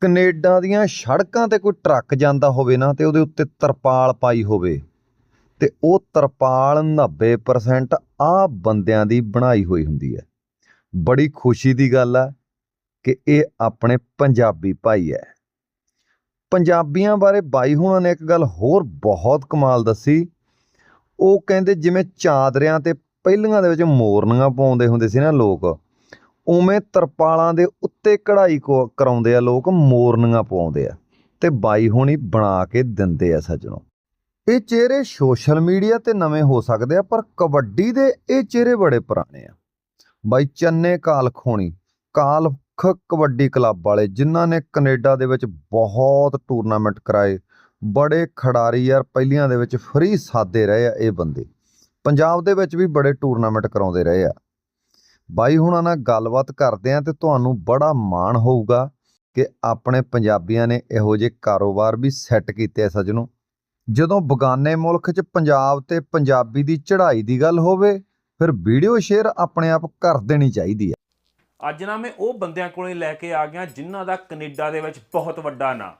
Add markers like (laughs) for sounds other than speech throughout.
Canada ਦੀਆਂ ਸੜਕਾਂ ਤੇ ਕੋਈ ਟਰੱਕ ਜਾਂਦਾ ਹੋਵੇ ਨਾ, ਤੇ ਉਹਦੇ ਉੱਤੇ ਤਰਪਾਲ ਪਾਈ ਹੋਵੇ, ਤੇ ਉਹ ਤਰਪਾਲ 90% ਆ ਬੰਦਿਆਂ ਦੀ ਬਣਾਈ ਹੋਈ ਹੁੰਦੀ ਹੈ। ਬੜੀ ਖੁਸ਼ੀ ਦੀ ਗੱਲ ਹੈ ਕਿ ਇਹ ਆਪਣੇ ਪੰਜਾਬੀ ਭਾਈ ਹੈ। ਪੰਜਾਬੀਆਂ ਬਾਰੇ ਬਾਈ ਹੁਣਾਂ ਨੇ ਇੱਕ ਗੱਲ ਹੋਰ ਬਹੁਤ ਕਮਾਲ ਦੱਸੀ। ਉਹ ਕਹਿੰਦੇ ਜਿਵੇਂ ਚਾਦਰਿਆਂ ਤੇ ਪਹਿਲੀਆਂ ਦੇ ਵਿੱਚ ਮੋਰਨੀਆਂ ਪਾਉਂਦੇ ਹੁੰਦੇ ਸੀ ਨਾ ਲੋਕ ਉਵੇਂ ਤਰਪਾਲਾਂ ਦੇ ਉੱਤੇ ਕਢਾਈ ਕੋ- ਕਰਾਉਂਦੇ ਆ ਲੋਕ, ਮੋਰਨੀਆਂ ਪਾਉਂਦੇ ਆ ਤੇ ਬਾਈ ਹੋਣੀ ਬਣਾ ਕੇ ਦਿੰਦੇ ਆ ਸੱਜਣੋ। ਇਹ ਚਿਹਰੇ ਸੋਸ਼ਲ ਮੀਡੀਆ ਤੇ ਨਵੇਂ ਹੋ ਸਕਦੇ ਆ, ਪਰ ਕਬੱਡੀ ਦੇ ਇਹ ਚਿਹਰੇ ਬੜੇ ਪੁਰਾਣੇ ਆ। ਬਾਈ ਚੰਨੇ ਕਾਲਖ ਹੋਣੀ ਕਾਲਖ ਕਬੱਡੀ ਕਲੱਬ ਵਾਲੇ, ਜਿਨ੍ਹਾਂ ਨੇ ਕੈਨੇਡਾ ਦੇ ਵਿੱਚ ਬਹੁਤ ਟੂਰਨਾਮੈਂਟ ਕਰਾਏ, ਬੜੇ ਖਿਡਾਰੀ ਯਾਰ ਪਹਿਲੀਆਂ ਦੇ ਵਿੱਚ ਫ੍ਰੀ ਸਾਦੇ ਰਹੇ ਆ ਇਹ ਬੰਦੇ। ਪੰਜਾਬ ਦੇ ਵਿੱਚ ਵੀ ਬੜੇ ਟੂਰਨਾਮੈਂਟ ਕਰਾਉਂਦੇ ਰਹੇ ਆ। ਬਾਈ ਹੁਣਾਂ ਨਾਲ ਗੱਲਬਾਤ ਕਰਦੇ ਆ ਤੇ ਤੁਹਾਨੂੰ ਬੜਾ ਮਾਣ ਹੋਊਗਾ ਕਿ ਆਪਣੇ ਪੰਜਾਬੀਆਂ ਨੇ ਇਹੋ ਜਿਹੇ ਕਾਰੋਬਾਰ ਵੀ ਸੈੱਟ ਕੀਤੇ ਆ ਸੱਜਣੋ। ਜਦੋਂ ਬਗਾਨੇ ਮੁਲਕ 'ਚ ਪੰਜਾਬ ਤੇ ਪੰਜਾਬੀ ਦੀ ਚੜ੍ਹਾਈ ਦੀ ਗੱਲ ਹੋਵੇ, ਫਿਰ ਵੀਡੀਓ ਸ਼ੇਅਰ ਆਪਣੇ ਆਪ ਕਰ ਦੇਣੀ ਚਾਹੀਦੀ ਹੈ ਅੱਜ ਨਾ ਮੈਂ ਉਹ ਬੰਦਿਆਂ ਕੋਲੇ ਲੈ ਕੇ ਆ ਗਿਆ ਜਿਨ੍ਹਾਂ ਦਾ ਕੈਨੇਡਾ ਦੇ ਵਿੱਚ ਬਹੁਤ ਵੱਡਾ ਨਾਂ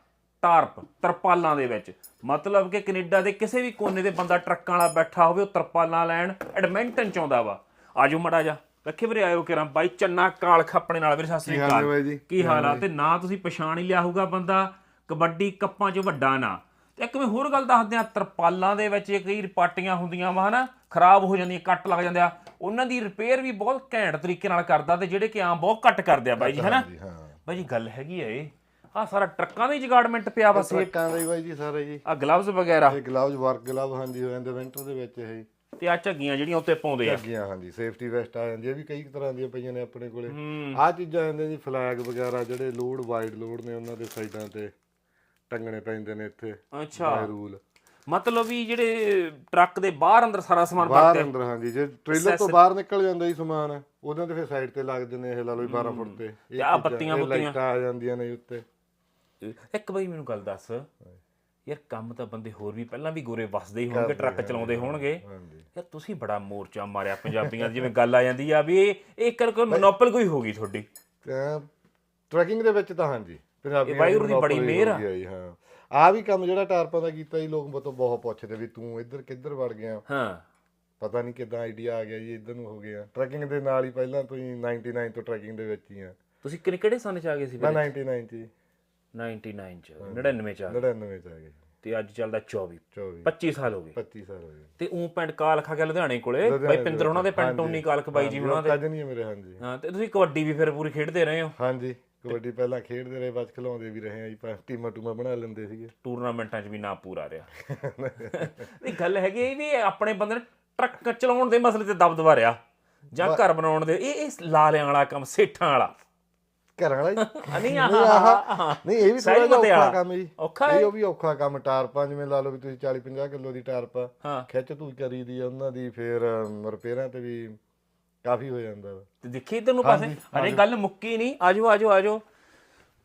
ਟਾਰਪ ਤਰਪਾਲਾਂ ਦੇ ਵਿੱਚ। ਮਤਲਬ ਕਿ ਕੈਨੇਡਾ ਦੇ ਕਿਸੇ ਵੀ ਕੋਨੇ ਦੇ ਬੰਦਾ ਟਰੱਕਾਂ ਵਾਲਾ ਬੈਠਾ ਹੋਵੇ, ਉਹ ਤਰਪਾਲਾਂ ਲੈਣ ਐਡਮਿੰਟਨ ਚਾਹੁੰਦਾ ਵਾ। ਆਜੋ ਮੜਾ ਜਾ। ਰੱਖੇ ਵੀਰੇ ਆਇਓ ਕਿਰਾਂ। ਬਾਈ ਚੰਨਾ ਕਾਲਖ ਆਪਣੇ ਨਾਲ ਵੀਰੇ ਸਤਿ ਸ੍ਰੀ ਅਕਾਲ? ਕੀ ਹਾਲ ਆ? ਤੇ ਨਾ ਤੁਸੀਂ ਪਛਾਣ ਹੀ ਲਿਆ ਹੋਊਗਾ ਬੰਦਾ ਕਬੱਡੀ ਕੱਪਾਂ 'ਚ ਵੱਡਾ ਨਾਂ। ਤੇ ਇੱਕ ਮੈਂ ਹੋਰ ਗੱਲ ਦੱਸਦੇ ਆ ਤਰਪਾਲਾਂ ਦੇ ਵਿੱਚ ਕਈ ਪਾਟੀਆਂ ਹੁੰਦੀਆਂ ਵਾ ਹਨਾ ਖਰਾਬ ਹੋ ਜਾਂਦੀਆਂ ਕੱਟ ਲੱਗ ਜਾਂਦੇ ਆ ਉਹਨਾਂ ਦੀ ਰਿਪੇਅਰ ਵੀ ਬਹੁਤ ਘੈਂਟ ਤਰੀਕੇ ਨਾਲ ਕਰਦਾ ਤੇ ਜਿਹੜੇ ਕਿ ਆਮ ਬਹੁਤ ਘੱਟ ਕਰਦੇ ਆ ਬਾਈ ਜੀ ਹਨਾ। ਬਾਈ ਜੀ ਗੱਲ ਹੈਗੀ ਆ ਇਹ। ਆ ਸਾਰਾ ਟਰੱਕਾਂ ਦਾ ਹੀ ਜਗਾੜਮੈਂਟ ਪਿਆ ਸੇਫ ਟਰੱਕਾਂ ਦਾ ਹੀ ਬਾਈ ਜੀ ਸਾਰੇ ਜੀ। ਆ ਗਲਵਜ਼ ਵਗੈਰਾ। ਇਹ ਗਲਵਜ਼ ਵਰਕ ਗਲਵ ਹਾਂਜੀ ਹੋ ਜਾਂਦੇ ਵਿੰਟਰ ਦੇ ਵਿੱਚ ਇਹ। ਤੇ ਆ ਝੱਗੀਆਂ ਜਿਹੜੀਆਂ ਉੱਤੇ ਪਾਉਂਦੇ ਆ। ਲੱਗੀਆਂ ਹਾਂਜੀ ਸੇਫਟੀ ਵੈਸਟ ਆ ਜਾਂਦੀ ਇਹ ਵੀ ਕਈ ਤਰ੍ਹਾਂ ਦੀਆਂ ਪਈਆਂ ਨੇ ਆਪਣੇ ਕੋਲੇ। ਹੂੰ। ਆ ਚੀਜ਼ਾਂ ਆਉਂਦੀਆਂ ਜੀ ਫਲੈਗ ਵਗੈਰਾ ਜਿਹੜੇ ਲੋਡ ਵਾਈਡ ਲੋਡ ਨੇ ਉਹਨਾਂ ਦੇ ਸਾਈਡਾਂ ਤੇ ਟੰਗਣੇ ਪੈਂਦੇ ਨੇ ਇੱਥੇ ਅੱਛਾ। ਰੂਲ ਮਤਲਬ ਵੀ ਜਿਹੜੇ ਟਰੱਕ ਦੇ ਬਾਹਰ ਅੰਦਰ ਸਾਰਾ ਸਮਾਨ ਬਾਹਰ ਵਰਤਿਆ ਅੰਦਰ ਹਾਂਜੀ ਜੇ ਟ੍ਰੇਲਰ ਤੋਂ ਬਾਹਰ ਨਿਕਲ ਜਾਂਦਾ ਜੀ ਸਮਾਨ ਉਹਨਾਂ ਦੇ ਫਿਰ ਸਾਈਡ ਤੇ ਲੱਗਦੇ ਨੇ ਇਹ ਲਾ ਲਓ ਜੀ 12 ਫੁੱਟ ਤੇ। ਇਹ ਆਹ ਚੀਜ਼ਾਂ, ਬੱਤੀਆਂ ਇਹ ਬੁੱਤੀਆਂ। ਲਾਈਟਾਂ ਆ ਜਾਂਦੀਆਂ ਨੇ ਜੀ ਉੱਤੇ। ਇੱਕ ਬਈ ਮੈਨੂੰ ਗੱਲ ਦੱਸ। ਯਾਰ ਕੰਮ ਤਾਂ ਬੰਦੇ ਹੋਰ ਵੀ ਪਹਿਲਾਂ ਵੀ ਗੋਰੇ ਵਸਦੇ ਹੀ ਹੋਣਗੇ ਟਰੱਕ ਚਲਾਉਂਦੇ ਹੋਣਗੇ। ਯਾਰ ਤੁਸੀਂ ਬੜਾ ਮੋਰਚਾ ਮਾਰਿਆ ਪੰਜਾਬੀਆਂ ਦੀ ਜਿਵੇਂ ਗੱਲ ਆ ਜਾਂਦੀ ਆ ਵੀ ਇਹ ਕਰ ਕੋਈ ਮੋਨੋਪਲ ਕੋਈ ਹੋ ਗਈ ਤੁਹਾਡੀ? ਟਰੈਕਿੰਗ ਦੇ ਵਿੱਚ ਤਾਂ ਹਾਂਜੀ ਪੰਜਾਬੀ ਵਾਹਿਗੁਰੂ ਦੀ ਬੜੀ ਮਿਹਰ ਆ। ਹਾਂ। ਆ ਵੀ ਕੰਮ ਜਿਹੜਾ ਟਾਰਪਾਂ ਦਾ ਕੀਤਾ ਜੀ ਲੋਕ ਮਤੋਂ ਬਹੁਤ ਪੁੱਛਦੇ ਵੀ ਤੂੰ ਇੱਧਰ ਕਿੱਧਰ ਵੜ ਗਿਆ? ਹਾਂ। ਪਤਾ ਨਹੀਂ ਕਿਦਾਂ ਆਈਡੀਆ ਆ ਗਿਆ ਜੀ ਇੱਧਰ ਨੂੰ ਹੋ ਗਿਆ। ਟਰੈਕਿੰਗ ਦੇ ਨਾਲ ਹੀ ਪਹਿਲਾਂ ਤੋਂ ਹੀ 99 ਤੋਂ ਟਰੈਕਿੰਗ ਦੇ ਵਿੱਚ ਹੀ ਆ। ਤੁਸੀਂ ਕਿਹੜੇ ਸਾਲ ਚ ਆ ਗਏ ਸੀ ਮੈਂ ਵੀਰੇ 99 ਚ 99 ਚ 99 ਚ ਆ ਗਏ 99 ਚ ਆ ਗਏ ਤੇ ਅੱਜ ਚੱਲਦਾ 24 24 25 ਸਾਲ ਹੋ ਗਏ। 25 ਸਾਲ ਹੋ ਗਏ। ਤੇ ਉਹ ਪਿੰਡ ਕਾਲਖ ਆ ਗਿਆ ਲੁਧਿਆਣੇ ਕੋਲੇ। ਬਾਈ ਪਿੰਦਰ ਉਹਨਾਂ ਦੇ ਪਿੰਡ ਟੋਨੀ ਕਾਲਖ ਬਾਈ ਜੀ ਉਹਨਾਂ ਦੇ। ਕਜਨ ਹੀ ਆ ਮੇਰੇ ਹਾਂਜੀ। ਹਾਂ ਤੇ ਤੁਸੀਂ ਕਬੱਡੀ ਵੀ ਫਿਰ ਪੂਰੀ ਖੇਡਦੇ ਰਹੇ ਹੋ। ਹਾਂਜੀ ਕਬੱਡੀ ਪਹਿਲਾਂ ਖੇਡਦੇ ਰਹੇ ਬਾਅਦ ਖਿਲਾਉਂਦੇ ਵੀ ਰਹੇ ਆ ਜੀ ਪਰ ਟੀਮਾਂ ਟੂਮਾਂ ਬਣਾ ਲੈਂਦੇ ਸੀਗੇ। ਟੂਰਨਾਮੈਂਟਾਂ 'ਚ ਵੀ ਨਾ ਪੂਰਾ ਰਿਹਾ। (laughs) ਇਹ ਗੱਲ ਹੈਗੀ ਇਹ ਵੀ ਆਪਣੇ ਬੰਦੇ ਨੇ ਟਰੱਕ ਚਲਾਉਣ ਦੇ ਮਸਲੇ ਤੇ ਦਬਦਬਾ ਰਿਹਾ। ਜਾਂ ਘਰ ਬਣਾਉਣ ਦੇ ਇਹ ਇਹ ਲਾਲਿਆਂ ਵਾਲਾ ਕੰਮ ਸੇਠਾਂ ਵਾਲਾ। ਘਰਾਂ ਵਾਲਾ (laughs) ਨਹੀਂ ਆਹ ਆਹ। ਨਹੀਂ ਇਹ ਵੀ ਥੋੜਾ ਜਿਹਾ ਔਖਾ। ਕੰਮ ਜੀ। ਔਖਾ ਇਹ ਉਹ ਵੀ ਔਖਾ ਕੰਮ ਟਾਰਪਾਂ ਜਿਵੇਂ ਲਾ ਲਓ ਵੀ ਤੁਸੀਂ 40 50 ਕਿਲੋ ਦੀ ਟਾਰਪ ਹਾਂ। ਖਿੱਚ ਤੂੰ ਕਰੀਦੀ ਆ ਉਹਨਾਂ ਦੀ ਫਿਰ ਰਿਪੇਅਰਾਂ ਤੇ ਵੀ ਕਾਫੀ ਹੋ ਜਾਂਦਾ ਤੇ ਦੇਖੀ ਇਧਰ ਨੂੰ ਪਾਸੇ ਅਰੇ ਗੱਲ ਮੁੱਕੀ ਨਹੀਂ। ਆਜੋ ਆਜੋ ਆਜੋ।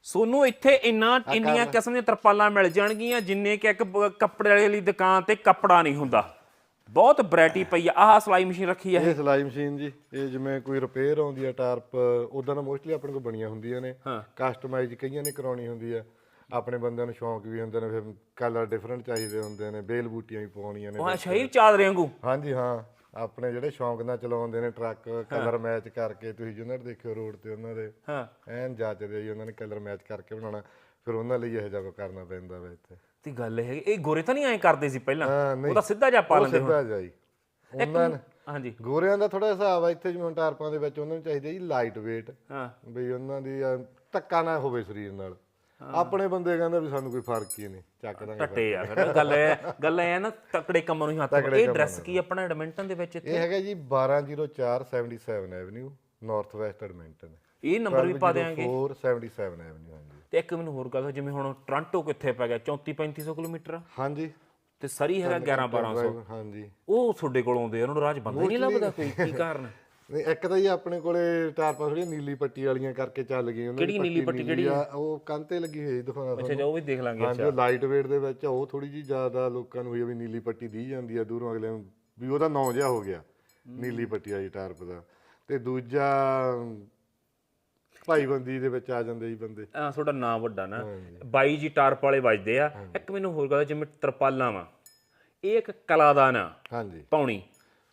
ਸੋਨੂੰ ਇੱਥੇ ਇੰਨਾ ਇੰਨੀਆਂ ਕਿਸਮ ਦੀਆਂ ਤਰਪਾਲਾਂ ਮਿਲ ਜਾਣਗੀਆਂ ਜਿੰਨੇ ਕਿ ਇੱਕ ਕੱਪੜੇ ਵਾਲੀ ਦੀ ਦੁਕਾਨ ਤੇ ਕੱਪੜਾ ਨਹੀਂ ਹੁੰਦਾ। ਬਹੁਤ ਵੈਰਾਈਟੀ ਪਈ ਆ। ਆਹ ਸਲਾਈ ਮਸ਼ੀਨ ਰੱਖੀ ਆ ਇਹ ਸਿਲਾਈ ਮਸ਼ੀਨ ਜੀ ਇਹ ਜਿਵੇਂ ਕੋਈ ਰਿਪੇਅਰ ਆਉਂਦੀ ਆ ਟਾਰਪ ਉਦਾਂ ਤਾਂ ਮੋਸਟਲੀ ਆਪਣੇ ਕੋਲ ਬਣੀਆਂ ਹੁੰਦੀਆਂ ਨੇ। ਕਸਟਮਾਈਜ਼ ਕਈਆਂ ਨੇ ਕਰਾਉਣੀ ਹੁੰਦੀ ਆ। ਆਪਣੇ ਬੰਦਿਆਂ ਨੂੰ ਸ਼ੌਂਕ ਵੀ ਹੁੰਦੇ ਨੇ ਫਿਰ ਕਲਰ ਡਿਫਰੈਂਟ ਚਾਹੀਦੇ ਹੁੰਦੇ ਨੇ ਬੇਲ ਬੂਟੀਆਂ ਵੀ ਪਾਉਣੀਆਂ ਨੇ ਉਹ ਸ਼ਹੀਰ ਚਾਦਰੇ ਵਾਂਗੂ। ਹਾਂਜੀ ਹਾਂ। ਆਪਣੇ ਜਿਹੜੇ ਸ਼ੌਂਕ ਨਾਲ ਚਲਾਉਂਦੇ ਨੇ ਟਰੱਕ ਕਲਰ ਮੈਚ ਕਰਕੇ ਤੁਸੀਂ ਜੁਨਰ ਦੇਖਿਓ ਰੋਡ ਤੇ ਉਹਨਾਂ ਦੇ। ਹਾਂ। ਐਨ ਜਾਚਦੇ ਜੀ ਉਹਨਾਂ ਨੇ ਕਲਰ ਮੈਚ ਕਰਕੇ ਬਣਾਉਣਾ। ਫਿਰ ਉਹਨਾਂ ਲਈ ਇਹੋ ਜਿਹਾ ਕਰਨਾ ਪੈਂਦਾ ਵਾ ਇੱਥੇ। ਤੇ ਗੱਲ ਇਹ ਇਹ ਗੋਰੇ ਤਾਂ ਨਹੀਂ ਐਂ ਕਰਦੇ ਸੀ ਪਹਿਲਾਂ? ਹਾਂ ਨਹੀਂ। ਉਹ ਤਾਂ ਸਿੱਧਾ ਜਾ ਪਾ ਉਹ ਲੈਂਦੇ ਹੁਣ। ਸਿੱਧਾ ਜਾਈ ਉਹਨਾਂ ਨੇ ਹਾਂਜੀ। ਗੋਰਿਆਂ ਦਾ ਥੋੜਾ ਹਿਸਾਬ ਆ ਇੱਥੇ ਜਿਵੇਂ ਟਾਰਪਾਂ ਦੇ ਵਿੱਚ ਉਹਨਾਂ ਨੂੰ ਚਾਹੀਦਾ ਜੀ ਲਾਈਟ weight ਹਾਂ। ਬਈ ਉਹਨਾਂ ਦੀ ਅਹ, ਧੱਕਾ ਨਾ ਹੋਵੇ ਸਰੀਰ ਨਾਲ। ਆਪਣੇ ਬੰਦੇ ਕਹਿੰਦੇ ਵੀ ਸਾਨੂੰ ਕੋਈ ਫ਼ਰਕ ਹੀ ਨਹੀਂ ਚੱਕ ਦਾਂਗੇ ਟੱਟੇ ਆ ਫਿਰ। ਗੱਲ ਇਹ ਗੱਲ ਇਹ ਆ ਨਾ ਤਕੜੇ ਕੰਮਾਂ ਨੂੰ ਹੀ ਹੱਥ ਪਾਓ। ਇਹ ਡਰੈਸ ਕੀ ਆਪਣਾ ਐਡਮਿੰਟਨ ਦੇ ਵਿੱਚ ਇੱਥੇ? ਇਹ ਹੈਗਾ ਜੀ 1204 77 ਐਵਨਿਊ ਨਾਰਥ ਵੈਸਟ ਐਡਮਿੰਟਨ। ਇਹ ਨੰਬਰ ਵੀ ਪਾ ਦਿਆਂਗੇ। 477 ਐਵਨਿਊ ਹਾਂਜੀ। ਤੇ ਇੱਕ ਮੈਨੂੰ ਹੋਰ ਗੱਲ ਜਿਵੇਂ ਹੁਣ ਟੋਰਾਂਟੋ ਕਿੱਥੇ ਪੈ ਗਿਆ? 34 3500 ਕਿਲੋਮੀਟਰ? ਹਾਂਜੀ। ਤੇ ਸਰੀ ਹੈਗਾ 11 1200 ਹਾਂਜੀ ਉਹ ਤੁਹਾਡੇ ਕੋਲ ਆਉਂਦੇ ਉਹਨਾਂ ਨੂੰ ਰਾਜ ਬੰਦਾ ਹੀ ਨਹੀਂ ਲੱਭਦਾ ਕੋਈ ਕੀ ਕਾਰਨ? (laughs) ਨਹੀਂ ਇੱਕ ਤਾਂ ਜੀ ਆਪਣੇ ਕੋਲੇ ਟਾਰਪਾਂ ਥੋੜੀਆਂ ਨੀਲੀ ਪੱਟੀ ਵਾਲੀਆਂ ਕਰਕੇ ਚੱਲ ਗਈਆਂ ਉਹਨਾਂ ਦੀ ਕਿਹੜੀ ਨੀਲੀ ਪੱਟੀ, ਨੀਲੀ ਆ, ਉਹ ਕੰਨ ਤੇ ਲੱਗੀ ਹੋਈ ਦਿਖਾਉਣਾ ਅੱਛਾ ਜੋ ਵੀ ਦੇਖ ਲਾਂਗੇ ਹਾਂਜੀ ਉਹ ਲਾਈਟ weight ਦੇ ਵਿੱਚ ਉਹ ਥੋੜੀ ਜੀ ਜ਼ਿਆਦਾ ਲੋਕਾਂ ਨੂੰ ਹੋਈ ਵੀ ਨੀਲੀ ਪੱਟੀ ਦੀ ਜਾਂਦੀ ਆ ਦੂਰੋਂ ਅਗਲੇ ਨੂੰ ਵੀ ਉਹਦਾ ਨਾਂ ਜਿਹਾ ਹੋ ਗਿਆ ਨੀਲੀ ਪੱਟੀ ਵਾਲੀ ਟਾਰਪ ਦਾ। ਤੇ ਦੂਜਾ ਭਾਈਬੰਦੀ ਦੇ ਵਿੱਚ ਆ ਜਾਂਦੇ ਜੀ ਬੰਦੇ। ਆ ਤੁਹਾਡਾ ਨਾਮ ਵੱਡਾ ਨਾ। ਬਾਈ ਜੀ ਟਾਰਪ ਵਾਲੇ ਵੱਜਦੇ ਆ। ਇੱਕ ਮੈਨੂੰ ਹੋਰ ਗੱਲ ਜਿਵੇਂ ਤਰਪਾਲਾਂ ਵਾ। ਇਹ ਇੱਕ ਕਲਾ ਦਾ ਨਾ ਹਾਂਜੀ ਪਾਉਣੀ।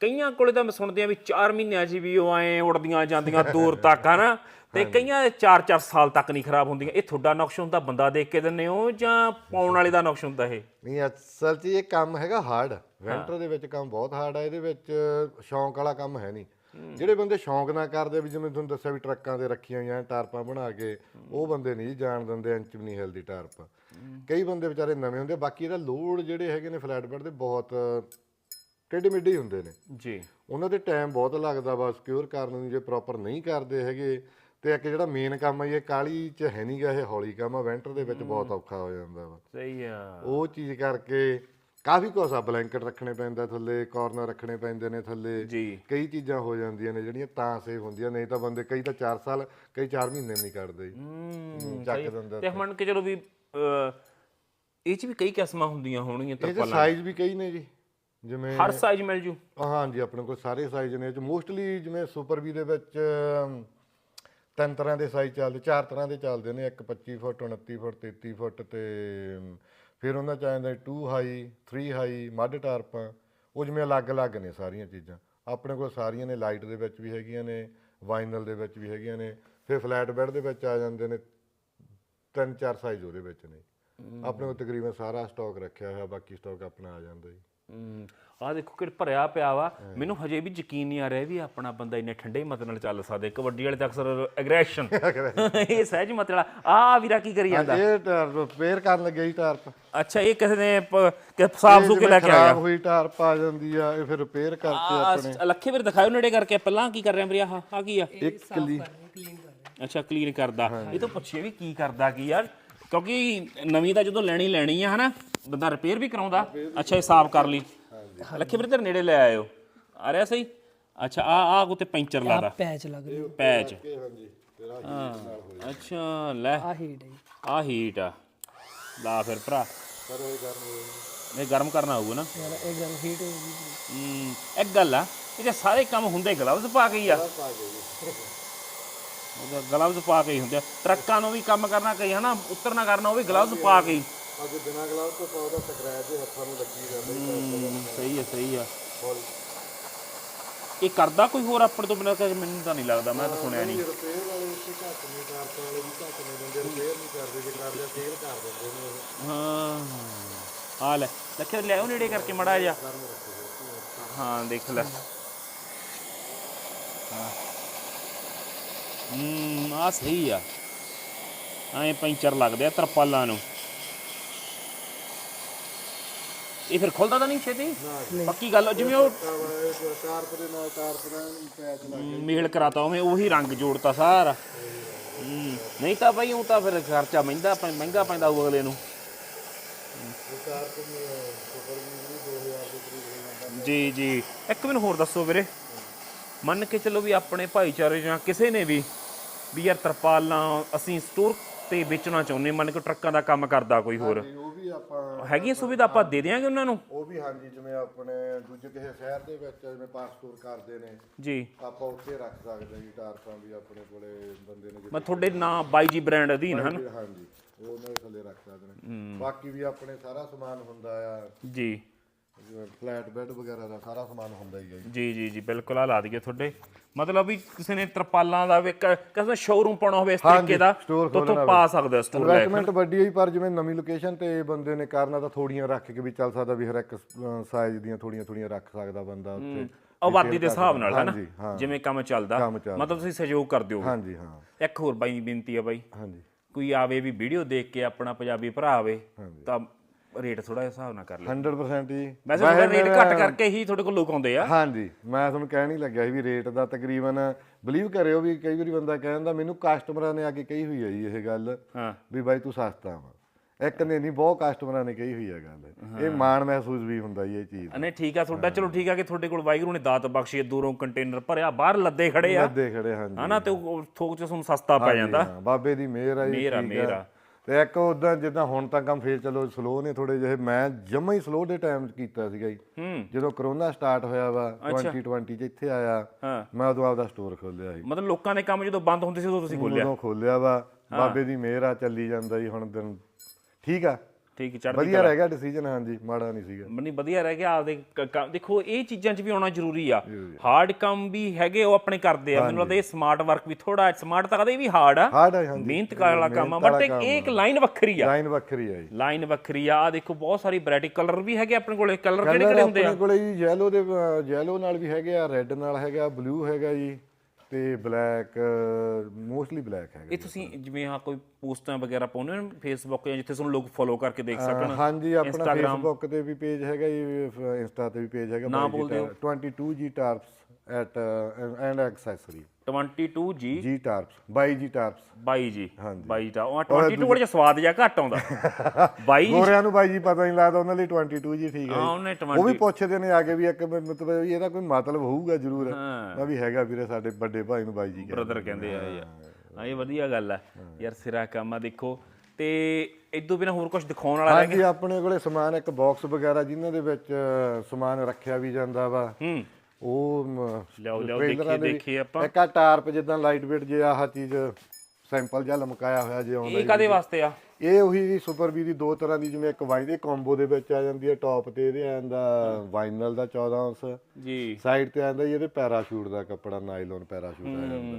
ਕਈਆਂ ਕੋਲੇ ਤਾਂ ਮੈਂ ਸੁਣਦੇ ਆ ਵੀ 4 ਮਹੀਨਿਆਂ 'ਚ ਵੀ ਉਹ ਐ ਉੜਦੀਆਂ ਜਾਂਦੀਆਂ ਦੂਰ (laughs) ਤੱਕ ਹਨਾ? ਤੇ ਕਈਆਂ 4-4 ਸਾਲ ਤੱਕ ਨਹੀਂ ਖਰਾਬ ਹੁੰਦੀਆਂ। ਇਹ ਤੁਹਾਡਾ ਨਕਸ਼ ਹੁੰਦਾ ਬੰਦਾ ਦੇਖ ਕੇ ਦਿੰਦੇ ਹੋ ਜਾਂ ਪਾਉਣ ਵਾਲੇ ਦਾ ਨਕਸ਼ ਹੁੰਦਾ ਇਹ? ਨਹੀਂ ਅਸਲ 'ਚ ਇਹ ਕੰਮ ਹੈਗਾ ਹਾਰਡ ਵੈਂਟਰ ਦੇ ਵਿੱਚ ਕੰਮ ਬਹੁਤ ਹਾਰਡ ਆ ਇਹਦੇ ਵਿੱਚ ਸ਼ੌਂਕ ਵਾਲਾ ਕੰਮ ਹੈ ਨਹੀਂ। ਜਿਹੜੇ ਬੰਦੇ ਸ਼ੌਂਕ ਨਾਲ ਕਰਦੇ ਵੀ ਜਿਵੇਂ ਤੁਹਾਨੂੰ ਦੱਸਿਆ ਵੀ ਟਰੱਕਾਂ ਤੇ ਰੱਖੀਆਂ ਹੋਈਆਂ ਟਾਰਪਾਂ ਬਣਾ ਕੇ ਉਹ ਬੰਦੇ ਨਹੀਂ ਜਾਣ ਦਿੰਦੇ ਇੰਚ ਵੀ ਨਹੀਂ ਹਿਲਦੀ ਟਾਰਪ। ਕਈ ਬੰਦੇ ਵਿਚਾਰੇ ਨਵੇਂ ਹੁੰਦੇ ਬਾਕੀ ਇਹਦਾ ਲੋਡ ਜਿਹੜੇ ਹੈਗੇ ਨੇ ਫਲੈਟ ਬੈੱਡ ਦੇ ਬਹੁਤ ਟੇਢੇ ਮੇਢੇ ਹੁੰਦੇ ਨੇ। ਜੀ। ਉਹਨਾਂ ਦੇ ਟਾਈਮ ਬਹੁਤ ਲੱਗਦਾ ਵਾ ਸਿਕਿਉਰ ਕਰਨ ਨੂੰ ਜੇ ਪ੍ਰੋਪਰ ਨਹੀਂ ਕਰਦੇ ਹੈਗੇ ਤੇ ਇੱਕ ਜਿਹੜਾ ਮੇਨ ਕੰਮ ਹੈ ਇਹ ਕਾਲੀ ਚ ਹੈ ਨਹੀਂਗਾ ਇਹ ਹੌਲੀ ਕੰਮ ਆ ਵੈਂਟਰ ਦੇ ਵਿੱਚ ਬਹੁਤ ਔਖਾ ਹੋ ਜਾਂਦਾ ਵਾ। ਸਹੀ ਆ। ਉਹ ਚੀਜ਼ ਕਰਕੇ ਕਾਫੀ ਆ ਬਲੈਂਕਟ ਰੱਖਣੇ ਪੈਂਦਾ ਥੱਲੇ ਕਾਰਨਰ ਰੱਖਣੇ ਪੈਂਦੇ ਨੇ ਥੱਲੇ। ਜੀ। ਕਈ ਚੀਜ਼ਾਂ ਹੋ ਜਾਂਦੀਆਂ ਨੇ ਜਿਹੜੀਆਂ ਤਾਂ ਸੇਫ ਹੁੰਦੀਆਂ ਨਹੀਂ ਤਾਂ ਬੰਦੇ ਕਈ ਤਾਂ 4 ਸਾਲ ਕਈ 4 ਮਹੀਨੇ ਵੀ ਨਹੀਂ ਕੱਢਦੇ ਜੀ। ਹੂੰ ਚੱਕ ਦਿੰਦਾ ਤੇ ਮੰਨ ਕੇ ਚਲੋ ਵੀ ਇਹ 'ਚ ਵੀ ਕਈ ਕਿਸਮਾਂ ਹੁੰਦੀਆਂ ਹੋਣਗੀਆਂ ਤਰਪਾਲਾਂ ਸਾਈਜ਼ ਵੀ ਕਈ ਨੇ ਜੀ। ਜਿਵੇਂ ਹਰ ਸਾਈਜ਼ ਮਿਲ ਜੂ। ਹਾਂਜੀ ਆਪਣੇ ਕੋਲ ਸਾਰੇ ਸਾਈਜ਼ ਨੇ। ਇਹ 'ਚ ਮੋਸਟਲੀ ਜਿਵੇਂ ਸੁਪਰ ਵੀ ਦੇ ਵਿੱਚ ਤਿੰਨ ਤਰ੍ਹਾਂ ਦੇ ਸਾਈਜ਼ ਚੱਲਦੇ ਚਾਰ ਤਰ੍ਹਾਂ ਦੇ ਚੱਲਦੇ ਨੇ। ਇੱਕ 25 ਫੁੱਟ 29 ਫੁੱਟ 33 ਫੁੱਟ ਤੇ ਫਿਰ ਉਹਨਾਂ ਚ ਆ ਜਾਂਦਾ 2 ਹਾਈ 3 ਹਾਈ ਮੱਡ ਟਾਰਪਾਂ। ਉਹ ਜਿਵੇਂ ਅਲੱਗ-ਅਲੱਗ ਨੇ ਸਾਰੀਆਂ ਚੀਜ਼ਾਂ। ਆਪਣੇ ਕੋਲ ਸਾਰੀਆਂ ਨੇ ਲਾਈਟ ਦੇ ਵਿੱਚ ਵੀ ਹੈਗੀਆਂ ਨੇ ਵਾਈਨਲ ਦੇ ਵਿੱਚ ਵੀ ਹੈਗੀਆਂ ਨੇ ਫਿਰ ਫਲੈਟ ਬੈੱਡ ਦੇ ਵਿੱਚ ਆ ਜਾਂਦੇ ਨੇ ਤਿੰਨ ਚਾਰ ਸਾਈਜ਼ ਉਹਦੇ ਵਿੱਚ ਨੇ। ਆਪਣੇ ਕੋਲ ਤਕਰੀਬਨ ਸਾਰਾ ਸਟਾਕ ਰੱਖਿਆ ਹੋਇਆ ਬਾਕੀ ਸਟਾਕ ਆਪਣਾ ਆ ਜਾਂਦਾ ਜੀ। ਆ ਦੇਖੋ ਕਿ ਭਰਿਆ ਪਿਆ ਵਾ। ਮੈਨੂੰ ਹਜੇ ਵੀ ਯਕੀਨ ਨਹੀਂ ਆ ਰਿਹਾ ਵੀ ਆਪਣਾ ਬੰਦਾ ਇੰਨੇ ਠੰਡੇ ਮਤ ਨਾਲ ਚੱਲ ਸਕਦਾ। ਕਬੱਡੀ ਵਾਲੇ ਤਾਂ ਅਕਸਰ ਐਗਰੈਸ਼ਨ ਇਹ ਸਹਿਜ ਮਤ ਵਾਲਾ। ਆ ਵੀਰਾ ਕੀ ਕਰੀ ਜਾਂਦਾ? ਇਹ ਟਾਰਪ ਰਿਪੇਅਰ ਕਰਨ ਲੱਗੇ ਜੀ ਟਾਰਪ। ਅੱਛਾ ਇਹ ਕਿਸੇ ਨੇ ਕਿ ਸਾਫ਼ ਸੁਕੇ ਲੈ ਕੇ ਆ ਖਰਾਬ ਗਿਆ ਹੋਈ ਟਾਰਪ ਆ ਜਾਂਦੀ ਆ ਇਹ ਫਿਰ ਰਿਪੇਅਰ ਕਰਕੇ ਆਪਣੇ। ਆ ਲੱਖੇ ਵੀਰ ਦਿਖਾਓ ਨੇੜੇ ਕਰਕੇ। ਪਹਿਲਾਂ ਕੀ ਕਰ ਰਿਹਾ ਵੀਰੇ ਆਹ? ਆ ਕੀ ਆ? ਇੱਕ ਕਲੀ ਅੱਛਾ ਕਲੀਨ ਕਰਦਾ। ਇਹ ਤੋਂ ਪੁੱਛਿਆ ਵੀ ਕੀ ਕਰਦਾ ਕੀ ਯਾਰ? ਕਿਉਂਕਿ ਨਵੀਂ ਤਾਂ ਜਦੋਂ ਲੈਣੀ ਲੈਣੀ ਆ ਹਨਾ? ਬੰਦਾ ਰਿਪੇਅਰ ਵੀ ਕਰਾਉਂਦਾ। ਅੱਛਾ ਇਹ ਸਾਫ਼ ਕਰ ਲਈ। ਲੱਖੇ ਵੀਰ ਤੇਰੇ ਨੇੜੇ ਲੈ ਆਇਓ। ਆ ਰਿਹਾ ਸਹੀ? ਅੱਛਾ ਆ ਆ ਉਤੇ ਪੈਂਚਰ ਲਾਦਾ ਪੈਚ ਲੱਗ ਰਹੀ ਪੈਚ। ਹਾਂਜੀ। ਤੇਰਾ ਹਾਂ। ਅੱਛਾ ਲੈ। ਆ ਹੀਟ ਹੈ। ਆ ਹੀਟ ਆ। ਲਾ ਫਿਰ ਭਰਾ। ਗਰਮ ਹੋ ਇਹ ਗਰਮ ਕਰਨਾ ਹੋਊਗਾ ਨਾ। ਯਾਰ ਇਹ ਗੱਲ ਹੀਟ ਹੋ ਗਈ ਹੂੰ ਇੱਕ ਗੱਲ ਆ ਇਹ ਜੇ ਸਾਰੇ ਕੰਮ ਹੁੰਦੇ ਗਲਵਜ਼ ਪਾ ਕੇ ਹੀ ਆ। ਉਹਦਾ ਗਲਵਜ਼ ਪਾ ਕੇ ਹੀ ਹੁੰਦੇ ਆ। ਟਰੱਕਾਂ ਨੂੰ ਵੀ ਕੰਮ ਕਰਨਾ ਕਈ ਹਨਾ? ਉਤਰਨਾ ਕਰਨਾ ਉਹ ਵੀ ਗਲਵਜ਼ ਪਾ ਕੇ ਹੀ। ਅੱਜ ਬਿਨਾਂ ਗਲਾਵ ਤੋਂ ਪਾਉਦਾ ਸਕ੍ਰੈਚ ਦੇ ਹੱਥਾਂ ਨੂੰ ਲੱਗੀ ਰਹਿੰਦਾ ਜੀ ਹੂੰ, ਸਹੀ ਹੈ ਸਹੀ ਆ। ਹੌਲੀ ਇਹ ਕਰਦਾ ਕੋਈ ਹੋਰ ਆਪਣੇ ਤੋਂ ਬਿਨਾਂ? ਕਿ ਮੈਨੂੰ ਤਾਂ ਨਹੀਂ ਲੱਗਦਾ ਮੈਂ ਤਾਂ ਸੁਣਿਆ ਨਹੀਂ ਰਿਪੇਅਰ ਵਾਲੇ ਇੱਥੇ ਘੱਟ ਨੇ ਟਾਰਪ ਵਾਲੇ ਵੀ ਘੱਟ ਨੇ ਬੰਦੇ ਰਿਪੇਅਰ ਨਹੀਂ ਕਰਦੇ ਜੇ ਕਰਦੇ ਆ ਸੇਲ ਕਰ ਦਿੰਦੇ ਨੇ ਉਹ। ਹਾਂ ਆ ਲੈ ਲੱਖੇ ਲੈ ਉਹ ਨੇੜੇ ਕਰਕੇ ਮੜਾ ਜਾ ਹਾਂ? ਦੇਖ ਲੈ। ਹਾਂ। ਹੂੰ ਆ ਸਹੀ ਆ। ਐਂ ਪੈਂਚਰ ਲੱਗਦੇ ਆ ਤਰਪਾਲਾਂ ਨੂੰ। ਇਹ ਫਿਰ ਖੁੱਲਦਾ ਤਾਂ ਨਹੀਂ ਛੇਤੀ? ਪੱਕੀ ਗੱਲ ਆ, ਜਿਵੇਂ ਉਹ ਟਾਰਪ ਦੇ ਨਾਲ ਟਾਰਪ ਦਾ ਪੈਚ ਲੱਗ ਮੇਲ ਕਰਾਤਾ ਉਵੇਂ ਉਹੀ ਰੰਗ ਜੋੜਤਾ ਸਾਰਾ। ਹੂੰ ਨਹੀਂ ਤਾਂ ਬਈ ਉਹ ਤਾਂ ਫਿਰ ਖਰਚਾ ਮਹਿੰਗਾ ਪੈ- ਮਹਿੰਗਾ ਪੈਂਦਾ ਉਹ ਅਗਲੇ ਨੂੰ। ਟਾਰਪ ਨੂੰ ਸੁਪਰ ਵੀ 2000 ਦੇ ਕਰੀਬ ਹੋ ਜਾਂਦਾ ਜੀ ਜੀ। ਇੱਕ ਮੈਨੂੰ ਹੋਰ ਦੱਸੋ ਵੀਰੇ। ਮੰਨ ਕੇ ਚੱਲੋ ਵੀ ਆਪਣੇ ਭਾਈਚਾਰੇ ਜਾਂ ਕਿਸੇ ਨੇ ਵੀ ਵੀ ਯਾਰ ਤਰਪਾਲਾਂ ਅਸੀਂ ਸਟੋਰ ਤੇ ਵੇਚਣਾ ਚਾਹੁੰਦੇ ਮੰਨ ਕੇ ਟਰੱਕਾਂ ਦਾ ਕੰਮ ਕਰਦਾ ਕੋਈ ਹੋਰ। ਉਹ ਵੀ ਆਪਾਂ ਹੈਗੀ ਸੁਵਿਧਾ ਆਪਾਂ ਦੇ ਦਿਆਂਗੇ ਉਹਨਾਂ ਨੂੰ? ਉਹ ਵੀ ਹਾਂਜੀ ਜਿਵੇਂ ਆਪਣੇ ਦੂਜੇ ਕਿਸੇ ਸ਼ਹਿਰ ਦੇ ਵਿੱਚ ਜਿਵੇਂ ਪਾਸਪੋਰਟ ਕਰਦੇ ਨੇ ਜੀ। ਆਪਾਂ ਉੱਥੇ ਰੱਖ ਸਕਦੇ ਹਾਂ ਜੀ ਟਾਰਪਾਂ ਵੀ ਆਪਣੇ ਕੋਲੇ ਬੰਦੇ ਨੇ ਮੈਂ ਤੁਹਾਡੇ ਨਾਂ ਬਾਈ ਜੀ ਬ੍ਰਾਂਡ ਅਧੀਨ ਹਨ? ਜਿਹੜੇ- ਹਾਂਜੀ ਉਹ ਉਹਨਾਂ ਦੇ ਥੱਲੇ ਰੱਖ ਸਕਦੇ ਨੇ। ਬਾਕੀ ਵੀ ਆਪਣੇ ਸਾਰਾ ਸਮਾਨ ਹੁੰਦਾ ਆ। ਜੀ। ਜਿਵੇਂ ਫਲੈਟ ਬੈੱਡ ਵਗੈਰਾ ਦਾ ਸਾਰਾ ਸਮਾਨ ਹੁੰਦਾ ਹੀ ਹੈ ਜੀ। ਜੀ ਜੀ ਜੀ ਬਿਲਕੁਲ ਆ ਲਾ ਦਈਏ ਤੁਹਾਡੇ। ਮਤਲਬ ਵੀ ਕਿਸੇ ਨੇ ਤਰਪਾਲਾਂ ਦਾ ਵੀ ਇੱਕ ਕਿਸੇ ਦਾ ਸ਼ੋਰੂਮ ਪਾਉਣਾ ਹੋਵੇ ਇਸ ਤਰੀਕੇ ਦਾ store ਤਾਂ ਪਾ ਸਕਦਾ ਸਟੋਰ ਲੈ ਕੇ। ਇਨਵੈਸਟਮੈਂਟ ਵੱਡੀ ਹੈ ਪਰ ਜਿਵੇਂ ਨਵੀਂ ਲੋਕੇਸ਼ਨ ਤੇ ਬੰਦੇ ਨੇ ਕਰਨਾ ਤਾਂ ਥੋੜੀਆਂ ਰੱਖ ਕੇ ਵੀ ਚੱਲ ਸਕਦਾ ਵੀ ਹਰ ਇੱਕ ਸਾਈਜ਼ ਦੀਆਂ ਥੋੜੀਆਂ ਥੋੜੀਆਂ ਰੱਖ ਸਕਦਾ ਬੰਦਾ ਉੱਥੇ। ਆਬਾਦੀ ਦੇ ਹਿਸਾਬ ਨਾਲ ਹਾਂਜੀ, ਹੈ। ਹਾਂ। ਨਾ ਜਿਵੇਂ ਕੰਮ ਚੱਲਦਾ ਕੰਮ ਚੱਲਦਾ। ਮਤਲਬ ਤੁਸੀਂ ਸਹਿਯੋਗ ਕਰ ਦਿਓ ਹਾਂਜੀ ਹਾਂ। ਇੱਕ ਹੋਰ ਬਾਈ ਦੀ ਬੇਨਤੀ ਆ ਬਾਈ। ਹਾਂਜੀ। ਕੋਈ ਆਵੇ ਵੀ ਵੀਡੀਓ ਦੇਖ ਕੇ ਆਪਣਾ ਪੰਜਾਬੀ ਭਰਾ ਆਵੇ ਤਾਂ ਰੇਟ ਥੋੜਾ ਜਿਹਾ ਹਿਸਾਬ ਨਾਲ ਕਰ ਲੈ। 100% ਜੀ। ਵੈਸੇ ਤੁਹਾਡਾ ਰੇਟ ਘੱਟ ਕਰਕੇ ਹੀ ਤੁਹਾਡੇ ਕੋਲ ਲੋਕ ਆਉਂਦੇ ਆ। ਹਾਂਜੀ ਮੈਂ ਤੁਹਾਨੂੰ ਕਹਿਣ ਹੀ ਲੱਗਿਆ ਸੀ ਵੀ ਰੇਟ ਦਾ ਤਕਰੀਬਨ ਬਲੀਵ ਕਰਿਓ ਵੀ ਕਈ ਵਾਰੀ ਬੰਦਾ ਕਹਿੰਦਾ ਮੈਨੂੰ ਕਸਟਮਰਾਂ ਨੇ ਆ ਕੇ ਕਹੀ ਹੋਈ ਹੈ ਜੀ ਇਹ ਗੱਲ ਵੀ ਬਾਈ ਤੂੰ ਸਸਤਾ ਵਾ। ਇੱਕ ਨੇ ਨਹੀਂ ਬਹੁਤ ਕਸਟਮਰਾਂ ਨੇ ਕਹੀ ਹੋਈ ਹੈ ਗੱਲ। ਇਹ ਮਾਣ ਮਹਿਸੂਸ ਵੀ ਹੁੰਦਾ ਜੀ ਇਹ ਚੀਜ਼ ਨਹੀਂ ਠੀਕ ਆ ਤੁਹਾਡਾ। ਚਲੋ ਠੀਕ ਆ ਕਿ ਤੁਹਾਡੇ ਕੋਲ ਵਾਹਿਗੁਰੂ ਨੇ ਦਾਤ ਬਖਸ਼ੀ ਦੂਰੋਂ ਕੰਟੇਨਰ ਭਰਿਆ ਬਾਹਰ ਲੱਦੇ ਖੜੇ ਆ। ਲੱਦੇ ਖੜੇ ਹਾਂਜੀ। ਹਨਾ ਤੇ ਉਹ ਥੋਕ ਚ ਤੁਹਾਨੂੰ ਸਸਤਾ ਪੈ ਜਾਂਦਾ। ਬਾਬੇ ਦੀ ਮਿਹਰ ਆ ਜੀ ਮੇਰਾ ਠੀਕ ਆ। ਤੇ ਇੱਕ ਉਦਾਂ ਜਿੱਦਾਂ ਹੁਣ ਤਾਂ ਕੰਮ ਫੇਰ ਚਲੋ ਸਲੋ ਨੇ ਥੋੜੇ ਜਿਹੇ। ਮੈਂ ਜਮਾ ਹੀ ਸਲੋ ਦੇ ਟਾਈਮ ਕੀਤਾ ਸੀਗਾ ਜੀ। ਜਦੋਂ ਕਰੋਨਾ ਸਟਾਰਟ ਹੋਇਆ ਵਾ 2020 'ਚ ਇੱਥੇ ਆਇਆ। ਮੈਂ ਉਦੋਂ ਆਪਦਾ ਸਟੋਰ ਖੋਲਿਆ ਸੀ। ਮਤਲਬ ਲੋਕਾਂ ਦੇ ਕੰਮ ਜਦੋਂ ਬੰਦ ਹੁੰਦੇ ਸੀ ਉਦੋਂ ਤੁਸੀਂ ਖੋਲਿਆ? ਉਦੋਂ ਖੋਲਿਆ ਵਾ। ਬਾਬੇ ਦੀ ਮਿਹਰ ਆ ਚੱਲੀ ਜਾਂਦਾ ਜੀ ਹੁਣ ਦਿਨ। ਠੀਕ ਆ। ਠੀਕ ਚੜ੍ਹਦੀ ਵਧੀਆ ਰਹਿ ਗਿਆ ਡਿਸੀਜਨ ਹਾਂਜੀ ਮਾੜਾ ਨਹੀਂ ਸੀਗਾ। ਮਨੀ ਵਧੀਆ ਰਹਿ ਗਿਆ ਆਪਦੇ ਦੇਖੋ ਇਹ ਚੀਜ਼ਾਂ 'ਚ ਵੀ ਆਉਣਾ ਜ਼ਰੂਰੀ ਆ। ਹਾਰਡ ਕੰਮ ਵੀ ਹੈਗੇ ਉਹ ਆਪਣੇ ਕਰਦੇ ਆ। ਮੈਨੂੰ ਲੱਗਦਾ ਇਹ ਸਮਾਰਟ ਵਰਕ ਵੀ ਥੋੜਾ ਸਮਾਰਟ ਤਾਂ ਕਦੇ ਵੀ ਹਾਰਡ ਆ। ਹਾਰਡ ਆ ਹਾਂਜੀ। ਮਿਹਨਤ ਵਾਲਾ ਕੰਮ ਆ ਬਟ ਇਹ ਇੱਕ ਲਾਈਨ ਵੱਖਰੀ ਆ। ਲਾਈਨ ਵੱਖਰੀ ਆ ਜੀ। ਲਾਈਨ ਵੱਖਰੀ ਆ। ਆਹ ਦੇਖੋ ਬਹੁਤ ਸਾਰੀ ਵੈਰਾਈਟੀ ਕਲਰ ਵੀ ਹੈਗੇ ਆਪਣੇ ਕੋਲੇ। ਕਲਰ ਕਿਹੜੇ ਕਿਹੜੇ ਹੁੰਦੇ ਆ? ਆਪਣੇ ਕੋਲੇ ਜੀ ਯੈਲੋ ਦੇ ਯੈਲੋ ਨਾਲ ਵੀ ਹੈਗੇ ਆ ਰੈੱਡ ਨਾਲ ਹੈਗਾ ਬਲੂ ਹੈਗਾ ਜੀ। ਤੇ ਬਲੈਕ ਮੋਸਟਲੀ ਬਲੈਕ ਹੈਗਾ ਇਹ ਤੁਸੀਂ ਜਿਵੇਂ ਆ ਕੋਈ ਪੋਸਟਾਂ ਵਗੈਰਾ ਪਾਉਂਦੇ ਹੋ ਫੇਸਬੁੱਕ ਜਾਂ ਜਿੱਥੇ ਤੁਹਾਨੂੰ ਲੋਕ ਫੋਲੋ ਕਰਕੇ ਦੇਖ ਸਕਣ ਹਾਂਜੀ ਆਪਣਾ? ਫੇਸਬੁੱਕ ਤੇ ਵੀ ਪੇਜ ਹੈਗਾ ਜੀ ਇੰਸਟਾ ਤੇ ਵੀ ਪੇਜ ਹੈਗਾ ਨਾਮ ਬੋਲ ਦਿਓ। 22G tarps at and accessory 22G G tarps 22G tarps 22 G. ਹਾਂਜੀ। 22 ਦਾ ਉਹ 22 ਵਾਲੇ ਚ ਸਵਾਦ ਜਿਹਾ ਘੱਟ ਆਉਂਦਾ। (laughs) 22 ਗੋਰਿਆਂ ਨੂੰ ਬਾਈ ਜੀ ਪਤਾ ਨਹੀਂ ਲੱਗਦਾ ਉਹਨਾਂ ਲਈ 22 ਜੀ ਠੀਕ ਹੈ ਹਾਂ ਜੀ। ਉਹਨੇ ਉਹ ਵੀ 20 ਪੁੱਛਦੇ ਨੇ ਆ ਕੇ ਵੀ ਇੱਕ ਮਤਲਬ ਵੀ ਇਹਦਾ ਕੋਈ ਮਤਲਬ ਹੋਊਗਾ ਜ਼ਰੂਰ। ਹਾਂ। ਮੈਂ ਵੀ ਹੈਗਾ ਵੀਰੇ ਸਾਡੇ ਵੱਡੇ ਭਾਈ ਨੂੰ ਬਾਈ ਜੀ ਕਹਿੰਦੇ ਬ੍ਰਦਰ ਕਹਿੰਦੇ ਆ ਯਾਰ ਹਾਂ। ਇਹ ਵਧੀਆ ਗੱਲ ਆ। ਯਾਰ ਸਿਰਾ ਕੰਮ ਆ ਦੇਖੋ। ਤੇ ਇਦੋਂ ਬਿਨਾ ਹੋਰ ਕੁਝ ਦਿਖਾਉਣ ਵਾਲਾ ਰਹਿ ਹਾਂਜੀ ਆਪਣੇ ਕੋਲੇ ਸਮਾਨ ਇੱਕ ਬਾਕਸ ਵਗੈਰਾ ਜਿਨ੍ਹਾਂ ਦੇ ਵਿੱਚ ਸਮਾਨ ਰੱਖਿਆ ਵੀ ਜਾਂਦਾ ਵਾ। ਹੂੰ। ਉਹ ਲਿਆਓ, ਲਿਆਓ, ਦੇ ਦੇਖੀਏ, ਦੇਖੀਏ ਆਪਾਂ। ਇੱਕ ਆ ਟਾਰਪ ਜਿੱਦਾਂ ਲਾਈਟ ਵੇਟ ਜੇ ਆਹ ਚੀਜ਼ ਸੈਂਪਲ ਜਿਹਾ ਲਮਕਾਇਆ ਹੋਇਆ ਜੇ ਆਉਂਦਾ ਇਹ ਕਾਦੇ ਵਾਸਤੇ ਆ? ਇਹ ਉਹੀ ਜੀ ਸੁਪਰ ਵੀ ਦੀ ਦੋ ਤਰ੍ਹਾਂ ਦੀ ਜਿਵੇਂ ਇੱਕ ਵਾਈਨ ਦੇ ਕੰਬੋ ਦੇ ਵਿੱਚ ਆ ਜਾਂਦੀ ਹੈ ਟੌਪ ਤੇ ਇਹਦੇ ਆਂਦਾ ਵਾਈਨਲ ਦਾ 14 ਔਂਸ ਜੀ। ਸਾਈਡ ਤੇ ਆਂਦਾ ਜੀ ਇਹਦੇ ਪੈਰਾਸ਼ੂਟ ਦਾ ਕੱਪੜਾ ਨਾਈਲੋਨ ਪੈਰਾਸ਼ੂਟ ਆ ਜਾਂਦਾ।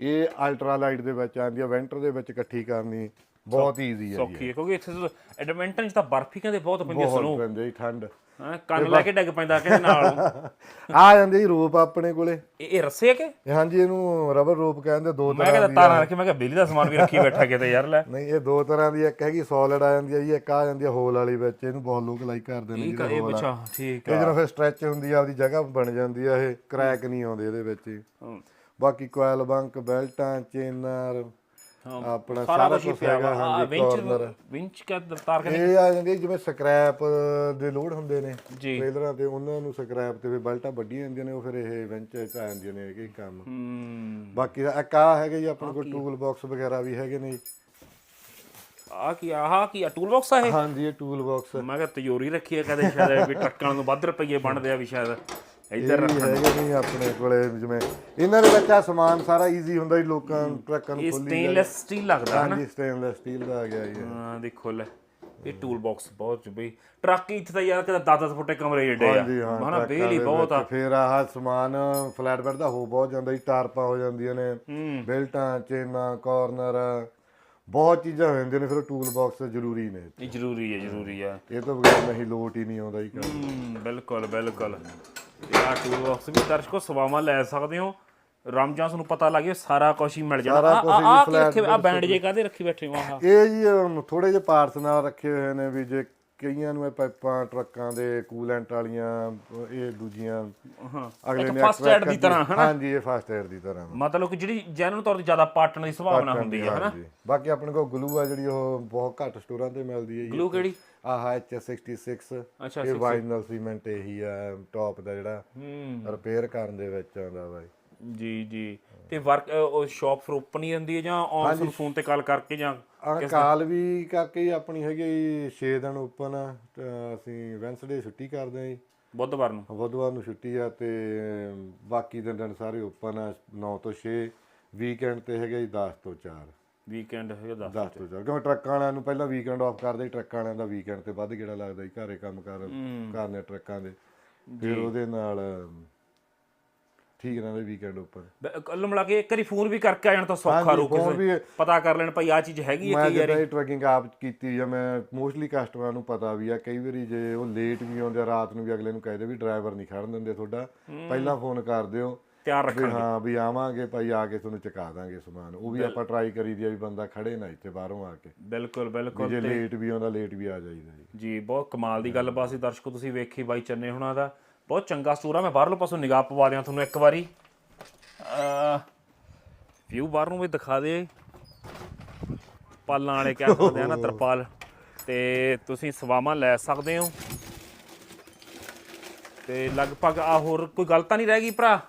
ਇਹ ਅਲਟਰਾ ਲਾਈਟ ਦੇ ਵਿੱਚ ਆਂਦੀ ਹੈ ਵੈਂਟਰ ਦੇ ਵਿੱਚ ਇਕੱਠੀ ਕਰਨੀ ਬਹੁਤ ਈਜ਼ੀ ਹੈ ਜੀ। ਸੌਖੀ ਹੈ ਕਿਉਂਕਿ ਇੱਥੇ ਐਡਮਿੰਟਨ ਚ ਤਾਂ ਬਰਫੀ ਕਹਿੰਦੇ ਬਹੁਤ ਪੈਂਦੀ ਹੈ ਬਹੁਤ ਸਨੋ। ਪੈਂਦੇ ਜੀ ਠੰਡ। ਹਾਂ ਕੰਨ ਲੈ ਕੇ ਡਿੱਗ ਪੈਂਦਾ ਕਿਹਦੇ ਨਾਲ। ਆ ਜਾਂਦੇ ਜੀ ਰੋਪ ਆਪਣੇ ਕੋਲੇ। ਇਹ ਇਹ ਰੱਸੇ ਕਿ? ਇਹ ਹਾਂਜੀ ਇਹਨੂੰ ਰਬਰ ਰੋਪ ਕਹਿੰਦੇ ਦੋ ਮੈਂ ਤਰ੍ਹਾਂ ਕਹਿੰਦਾ ਦੀ ਤਾਰਾਂ ਰੱਖੀ ਮੈਂ ਕਿਹਾ ਬਿਜਲੀ ਦਾ ਸਮਾਨ ਵੀ ਰੱਖੀ ਬੈਠਾ ਕਿਤੇ ਯਾਰ ਲੈ। ਨਹੀਂ ਇਹ ਦੋ ਤਰ੍ਹਾਂ ਦੀ ਇੱਕ ਹੈਗੀ ਸੋਲਿਡ ਆ ਜਾਂਦੀ ਹੈ ਜੀ ਇੱਕ ਆ ਜਾਂਦੀ ਹੈ ਹੋਲ ਵਾਲੀ ਵਿੱਚ ਇਹਨੂੰ ਬਹੁਤ ਲੋਕ ਲਾਈਕ ਕਰਦੇ ਨੇ ਇਹ ਆ। ਬੱਚਾ ਠੀਕ ਇਹ ਆ। ਜਦੋਂ ਫਿਰ ਸਟ੍ਰੈਚ ਹੁੰਦੀ ਆ ਆਪਦੀ ਜਗ੍ਹਾ ਬਣ ਜਾਂਦੀ ਆ ਇਹ ਕ੍ਰੈਕ ਨਹੀਂ ਆਉਂਦੇ ਇਹਦੇ ਵਿੱਚ। ਬਾਕੀ ਕੋਇਲ ਬੰਕ ਬੈਲਟਾਂ ਚੇਨਰ ਆਪਣਾ ਸਾਰਾ ਕੁਝ ਹੀ ਹੈਗਾ ਵਾ। ਹਾਂਜੀ ਵਿੰਚ ਕਾਰਨਰ ਵਿੰਚ ਕਾ ਤਾਰ ਕਹਿੰਦੇ ਇਹ ਆ ਜਾਂਦੀ ਜਿਵੇਂ ਸਕ੍ਰੈਪ ਦੇ ਲੋਡ ਹੁੰਦੇ ਨੇ ਟ੍ਰੇਲਰਾਂ ਤੇ ਉਹਨਾਂ ਨੂੰ ਸਕ੍ਰੈਪ ਤੇ ਫਿਰ ਬੈਲਟਾਂ ਵੱਡੀਆਂ ਜਾਂਦੀਆਂ ਨੇ ਉਹ ਫਿਰ ਇਹ ਵੈਂਚ ਚ ਆ ਜਾਂਦੀਆਂ ਨੇ ਇਹ ਕੰਮ। ਬਾਕੀ ਆ ਹੈਗੇ ਜੀ ਆਪਣੇ ਕੋਲ ਟੂਲ ਬਾਕਸ ਵਗੈਰਾ ਵੀ ਹੈਗੇ ਨੇ। ਆ ਕੀ ਆਹ ਕੀ ਆ ਟੂਲ ਬਾਕਸ ਆ ਇਹ? ਹਾਂਜੀ ਇਹ ਟੂਲ ਬਾਕਸ ਮੈਂ ਕਿਹਾ ਤਿਜੋਰੀ ਰੱਖੀ ਹੈ ਕਦੇ ਸ਼ਾਇਦ ਵੀ ਟਰੱਕਾਂ ਨੂੰ ਵੱਧ ਰੁਪਈਏ ਬਣਦੇ ਆ ਵੀ ਸ਼ਾਇਦ। ਇੱਧਰ ਵੀ ਹੈਗੇ ਨਹੀਂ ਆਪਣੇ ਕੋਲੇ ਜਿਵੇਂ ਇਹਨਾਂ ਦੇ ਵਿੱਚ ਆ ਸਮਾਨ ਸਾਰਾ ਈਜ਼ੀ ਹੁੰਦਾ ਜੀ ਲੋਕਾਂ ਟਰੱਕਾਂ ਨੂੰ ਇਹ ਖੋਲੀ ਸਟੇਨਲੈਸ ਸਟੀਲ ਲੱਗਦਾ ਹੈ ਨਾ ਹਾਂਜੀ ਸਟੇਨਲੈਸ ਸਟੀਲ ਦਾ ਆ ਗਿਆ ਜੀ ਇਹ। ਹਾਂ ਦੇਖੋ ਲੈ ਇਹ ਟੂਲ ਬਾਕਸ ਬਹੁਤ ਬਈ। ਟਰੱਕ ਇੱਥੇ ਤਾਂ ਯਾਰ ਕਿਤੇ 10-10 ਫੁੱਟੇ ਕਮਰੇ ਏਡੇ ਆ। ਹਾਂਜੀ ਹਾਂ ਹਨਾ ਟਰੱਕਾਂ ਬੇਲੀ ਦੇ ਬਹੁਤ ਆ। ਵਿੱਚ ਫਿਰ ਆਹ ਸਮਾਨ ਫਲੈਟ ਬੈਡ ਦਾ ਹੋ ਬਹੁਤ ਜਾਂਦਾ ਜੀ ਟਾਰਪਾਂ ਹੋ ਜਾਂਦੀਆਂ ਨੇ ਬੈਲਟਾਂ ਚੇਨਾਂ ਕਾਰਨਰ ਬਹੁਤ ਚੀਜ਼ਾਂ ਹੋ ਜਾਂਦੀਆਂ ਨੇ ਫਿਰ ਟੂਲ ਬਾਕਸ ਜ਼ਰੂਰੀ ਨੇ ਇਹ ਜ਼ਰੂਰੀ ਹੈ ਜ਼ਰੂਰੀ ਹੈ ਇਹ ਤੋਂ ਬਗੈਰ ਨਹੀਂ ਲੋਟ ਹੀ ਨਹੀਂ ਆਉਂਦਾ ਜੀ ਕੰਮ। ਬਿਲਕੁਲ ਬਿਲਕੁਲ। ਆ ਟੂਲ ਬਾਕਸ ਵੀ ਦਰਸ਼ਕੋ ਸਵਾਵਾਂ ਲੈ ਸਕਦੇ ਹੋ। ਰਮਜਾਨ ਤੁਹਾਨੂੰ ਪਤਾ ਲੱਗੇ ਸਾਰਾ ਕੁਝ ਹੀ ਮਿਲ ਜਾਣਾ। ਸਾਰਾ ਆ ਕੁਛ ਆ ਹੀ ਆ ਕੀ flat ਰੱਖੇ ਆ ਬੈਂਡ ਜੇ ਕਾਦੇ ਰੱਖੀ ਬੈਠੇ ਹੋ? ਆਹ। ਇਹ ਜੀ ਥੋੜੇ ਜਿਹੇ ਪਾਰਟਸ ਨਾਲ ਰੱਖੇ ਹੋਏ ਨੇ ਵੀ ਜੇ ਕਈਆਂ ਨੂੰ ਇਹ ਪਾਈਪਾਂ ਟਰੱਕਾਂ ਦੇ ਕੂਲੈਂਟ ਵਾਲੀਆਂ ਇਹ ਦੂਜੀਆਂ ਹਾਂ। ਅਗਲੇ ਇੱਕ ਨੇ ਫਸਟ ਐਡ ਦੀ ਤਰ੍ਹਾਂ ਹਨਾ? ਹਾਂਜੀ ਇਹ ਫਸਟ ਐਡ ਦੀ ਤਰ੍ਹਾਂ। ਮਤਲਬ ਕਿ ਜਿਹੜੀ ਜੈਨੂਨ ਤੌਰ ਤੇ ਜ਼ਿਆਦਾ ਪਾਟਣ ਦੀ ਸੰਭਾਵਨਾ ਹੁੰਦੀ ਹੈ ਹਨਾ? ਹਾਂਜੀ। ਬਾਕੀ ਆਪਣੇ ਕੋਲ ਗਲੂ ਆ ਜਿਹੜੀ ਉਹ ਬਹੁਤ ਘੱਟ ਸਟੋਰਾਂ ਤੇ ਮਿਲਦੀ ਹੈ ਜੀ ਗਲੂ ਕਿਹੜੀ? ਆਹ HS66 ਅੱਛਾ ਇਹ ਵਾਈਨਲ ਸੀਮੈਂਟ ਇਹੀ ਆ ਟੌਪ ਦਾ ਜਿਹੜਾ ਹੂੰ। ਰਿਪੇਅਰ ਕਰਨ ਦੇ ਵਿੱਚ ਆਉਂਦਾ ਬਾਈ ਜੀ ਜੀ। ਤੇ ਵਰਕ ਉਹ ਸ਼ਾਪ ਫਿਰ ਓਪਨ ਹੀ ਰਹਿੰਦੀ ਹੈ ਜਾਂ ਆਨ ਫੋਨ ਤੇ ਕਾਲ ਕਰਕੇ ਜਾਂ ਕਾਲ ਵੀ ਕਰਕੇ ਹੀ ਆਪਣੀ ਹੈਗੀ 6 ਦਿਨ ਓਪਨ ਅਸੀਂ ਵੈਂਸਡੇ ਛੁੱਟੀ ਕਰਦੇ ਜੀ। ਬੁੱਧਵਾਰ ਨੂੰ? ਬੁੱਧਵਾਰ ਨੂੰ ਛੁੱਟੀ ਆ ਤੇ ਬਾਕੀ ਦਿਨ ਸਾਰੇ ਓਪਨ ਆ 9 ਤੋਂ 6 ਵੀਕਐਂਡ ਤੇ ਹੈਗਾ ਜੀ 10 ਤੋਂ 4 ਵੀਕਐਂਡ ਹੈਗਾ 10 10 ਤੋਂ 4 ਕਿਉਂਕਿ ਟਰੱਕਾਂ ਵਾਲਿਆਂ ਨੂੰ ਪਹਿਲਾਂ ਵੀਕਐਂਡ ਆਫ ਕਰਦੇ ਟਰੱਕਾਂ ਵਾਲਿਆਂ ਦਾ ਵੀਕਐਂਡ ਤੇ ਵੱਧ ਗੇੜਾ ਲੱਗਦਾ ਜੀ ਘਰੇ ਕੰਮ ਕਰ ਕਰਨੇ ਟਰੱਕਾਂ ਦੇ। ਫਿਰ ਉਹਦੇ ਨਾਲ ਠੀਕ ਰਹਿੰਦਾ ਵੀਕਐਂਡ ਓਪਨ ਕੱਲ ਮਿਲਾ ਕੇ ਇੱਕ ਵਾਰੀ ਫੋਨ ਵੀ ਕਰਕੇ ਆ ਜਾਣ ਤਾਂ ਸੌਖਾ ਰੋ ਕਿਸੇ ਪਤਾ ਕਰ ਲੈਣ ਭਾਈ ਆ ਚੀਜ਼ ਹੈਗੀ ਹੈ ਮੈਂ ਕੀ ਯਾਰ ਇਹ ਟਰੈਕਿੰਗ ਆਪ ਕੀਤੀ ਆ ਮੈਂ ਮੋਸਟਲੀ ਕਸਟਮਰਾਂ ਨੂੰ ਪਤਾ ਵੀ ਆ ਕਈ ਵਾਰੀ ਜੇ ਉਹ ਲੇਟ ਵੀ ਆਉਂਦੇ ਰਾਤ ਨੂੰ ਵੀ ਅਗਲੇ ਨੂੰ ਕਹਦੇ ਵੀ ਡਰਾਈਵਰ ਨਹੀਂ ਖੜਨ ਦਿੰਦੇ ਤੁਹਾਡਾ ਪਹਿਲਾਂ ਫੋਨ ਕਰ ਦਿਓ। ਤਿਆਰ ਵੀ ਰੱਖਣ ਹਾਂ ਵੀ ਆਵਾਂਗੇ ਭਾਈ ਆ ਕੇ ਤੁਹਾਨੂੰ ਚੁਕਾ ਦਾਂਗੇ ਸਮਾਨ। ਉਹ ਵੀ ਆਪਾਂ ਟਰਾਈ ਕਰੀਦੀ ਆ ਵੀ ਬੰਦਾ ਖੜੇ ਨਾ ਇੱਥੇ ਬਾਹਰੋਂ ਆ ਕੇ। ਬਿਲਕੁਲ ਵੀ ਬਿਲਕੁਲ ਜੇ ਲੇਟ ਵੀ ਆਉਂਦਾ ਲੇਟ ਵੀ ਆ ਜਾਈਦਾ ਜੀ। ਜੀ ਬਹੁਤ ਕਮਾਲ ਦੀ ਗੱਲਬਾਤ ਸੀ ਦਰਸ਼ਕੋ ਤੁਸੀਂ ਵੇਖੀ ਬਾਈ ਚੰਨੇ ਹੁਣਾਂ ਦਾ। ਬਹੁਤ ਚੰਗਾ ਸਟੋਰ ਆ। ਮੈਂ ਬਾਹਰਲੇ ਪਾਸੋਂ ਨਿਗਾਹ ਪਵਾ ਦਿਆਂ ਤੁਹਾਨੂੰ ਇੱਕ ਵਾਰੀ। ਵਿਊ ਬਾਹਰ ਨੂੰ ਵੀ ਦਿਖਾ ਦੇ। ਪਾਲਾਂ ਵਾਲੇ ਕਹਿ ਸਕਦੇ ਆ ਨਾ (laughs) ਤਰਪਾਲ। ਤੇ ਤੁਸੀਂ ਸਵਾਮਾਂ ਲੈ ਸਕਦੇ ਹੋ। ਤੇ ਲਗਭਗ ਆ ਹੋਰ ਕੋਈ ਗੱਲ ਤਾਂ ਨਹੀਂ ਰਹਿ ਗਈ ਭਰਾ?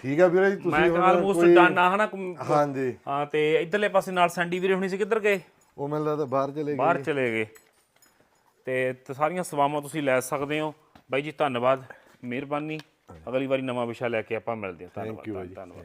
ਠੀਕ ਆ ਵੀਰੇ ਜੀ ਮੈਂ ਤੁਸੀਂ ਹੁਣ ਆਲਮੋਸਟ ਡਨ ਆ ਹਨਾ? ਹਾਂਜੀ। ਹਾਂ ਤੇ ਇਧਰਲੇ ਪਾਸੇ ਨਾਲ ਸੈਂਡੀ ਵੀਰੇ ਹੁਣੀ ਸੀ ਕਿੱਧਰ ਗਏ? ਉਹ ਮੈਨੂੰ ਲੱਗਦਾ ਬਾਹਰ ਚਲੇ ਗਏ। ਬਾਹਰ ਚਲੇ ਗਏ। ਤੇ ਸਾਰੀਆਂ ਸੇਵਾਵਾਂ ਤੁਸੀਂ ਲੈ ਸਕਦੇ ਹੋ। ਬਾਈ ਜੀ ਧੰਨਵਾਦ। ਮਿਹਰਬਾਨੀ। ਅਗਲੀ ਵਾਰੀ ਨਵਾਂ ਵਿਸ਼ਾ ਲੈ ਕੇ ਆਪਾਂ ਮਿਲਦੇ ਹਾਂ। ਧੰਨਵਾਦ ਧੰਨਵਾਦ।